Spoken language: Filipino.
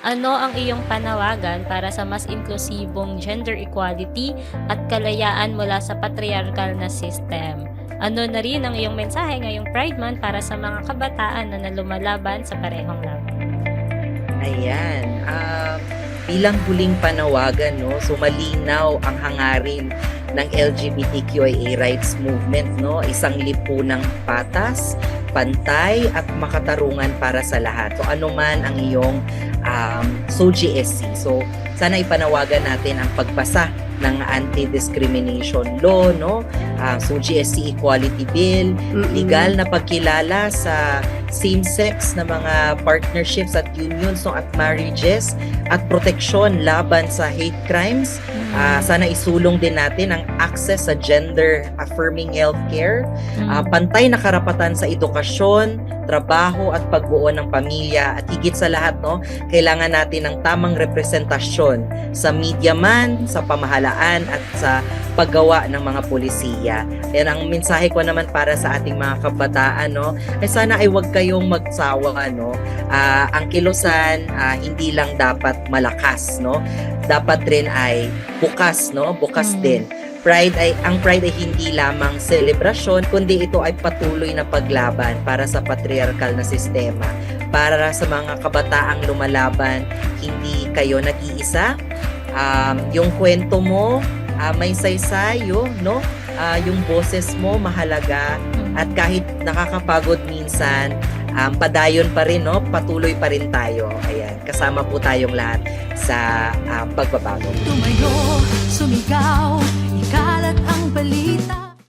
Ano ang iyong panawagan para sa mas inklusibong gender equality at kalayaan mula sa patriarchal na system? Ano na rin ang iyong mensahe ngayong Pride Month para sa mga kabataan na lumalaban sa parehong laban? Ayan. ah, bilang huling panawagan, no, so malinaw ang hangarin ng LGBTQIA rights movement, no, isang lipunang patas, pantay at makatarungan para sa lahat. So ano man ang iyong um, so GSC. So sana ipanawagan natin ang pagpasa ng anti-discrimination law, no? Ah, so GSC Equality Bill, legal na pagkilala sa same-sex na mga partnerships at unions no, at marriages at proteksyon laban sa hate crimes. Ah, sana isulong din natin ang access sa gender affirming healthcare, ah, pantay na karapatan sa edukasyon, trabaho at pagbuo ng pamilya at higit sa lahat no, kailangan natin ng tamang representasyon sa media man, sa pamahalaan at sa paggawa ng mga polisiya. Yan ang mensahe ko naman para sa ating mga kabataan no, ay sana ay wag kayong magsawa no. Ah, ang kilusan ah, hindi lang dapat malakas no. Dapat rin ay bukas no, bukas Mm. din. Pride ay ang pride ay hindi lamang selebrasyon kundi ito ay patuloy na paglaban para sa patriarchal na sistema. Para sa mga kabataang lumalaban, hindi kayo nag-iisa. Um, yung kwento mo ah, may saysayo, no? Ah, yung boses mo mahalaga at kahit nakakapagod minsan, um, padayon pa rin, no? Patuloy pa rin tayo. Ayan, kasama po tayong lahat sa ah, pagbabago. Tumayo, sumigaw,